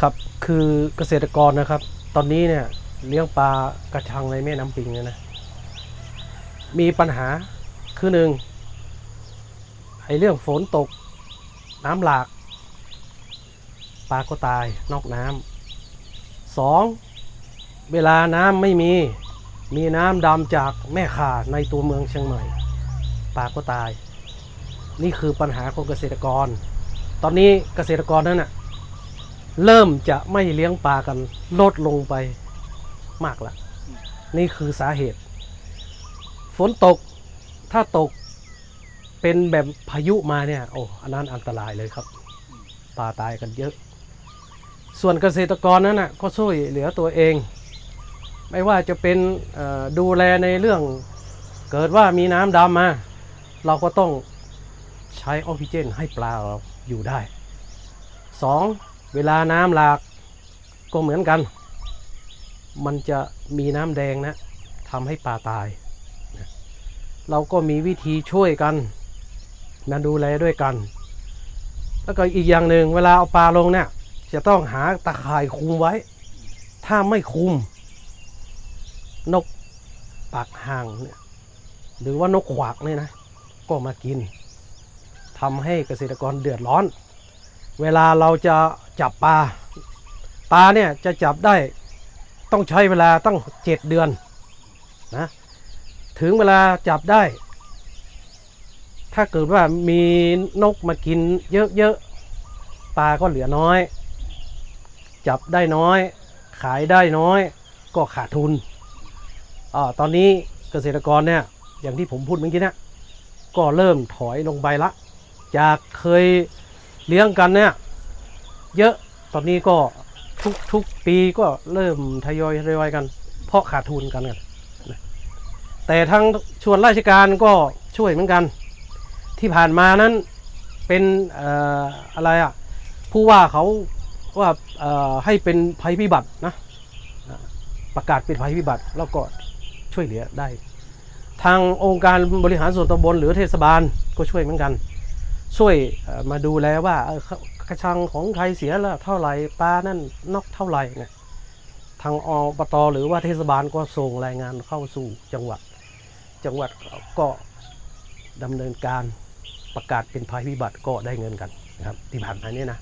ครับคือเกษตรกรนะครับ ตอนนี้เนี่ยเลี้ยงปลากระชังในแม่น้ำปิงเนี่ยนะ มีปัญหาคือหนึ่งไอ้เรื่องฝนตกน้ำหลาก ปลาก็ตายนอกน้ำสองเวลาน้ำไม่มีมีน้ำดำจากแม่ข่าในตัวเมืองเชียงใหม่ปลาก็ตาย นี่คือปัญหาของเกษตรกร ตอนนี้เกษตรกรนั้นน่ะ เริ่มจะไม่เลี้ยงปลากันลดลงไปมากละนี่คือสาเหตุ ฝนตกถ้าตกเป็นแบบพายุมาเนี่ย โอ้อันนั้นอันตรายเลยครับปลาตายกันเยอะ ส่วนเกษตรกรนั้นน่ะก็ช่วยเหลือตัวเอง ไม่ว่าจะเป็นดูแลในเรื่องเกิดว่ามีน้ำดำมา เราก็ต้องใช้ออกซิเจนให้ปลาเราอยู่ได้สอง เวลาน้ำหลากก็เหมือนกัน มันจะมีน้ำแดงนะทำให้ปลาตายนะเราก็มีวิธีช่วยกันนะดูแลด้วยกัน แล้วก็อีกอย่างหนึ่งเวลาเอาปลาลงเนี่ยจะต้องหาตะข่ายคุมไว้ ถ้าไม่คุม นกปากห่างเนี่ยหรือว่านกขวากเนี่ยนะ ก็มากินทำให้เกษตรกรเดือดร้อน เวลาเราจะจับปลาปลาเนี่ยจะจับได้ต้องใช้เวลาตั้งเจ็ดเดือนนะถึงเวลาจับได้ ถ้าเกิดว่ามีนกมากินเยอะๆปลาก็เหลือน้อย จับได้น้อย ขายได้น้อย ก็ขาดทุนอาตอนนี้เกษตรกรเนี่ยอย่างที่ผมพูดเมื่อกี้เนี่ยก็เริ่มถอยลงไปละ จากเคย เลี้ยงกันเนี่ย เยอะตอนนี้ก็ทุกทุกปีก็เริ่มทยอยทยอยกัน เพราะขาดทุนกันกันแต่ทางชวนราชการก็ช่วยเหมือนกัน ที่ผ่านมานั้นเป็นออะไรอะผู้ว่าเขาว่าให้เป็นภัยพิบัตินะประกาศเป็นภัยพิบัติแล้วก็ช่วยเหลือได้ ทางองค์การบริหารส่วนตำบลหรือเทศบาลก็ช่วยเหมือนกัน ช่วยมาดูแลว่ากระชังของใครเสียแล้วเท่าไหร่ปลานั่นนอกเท่าไหร่เนี่ยทางอบตหรือว่าเทศบาลก็ส่งรายงานเข้าสู่จังหวัด จังหวัดก็ดำเนินการประกาศเป็นภัยพิบัติก็ได้เงินกันนะครับที่ผ่านมาเนี้นะ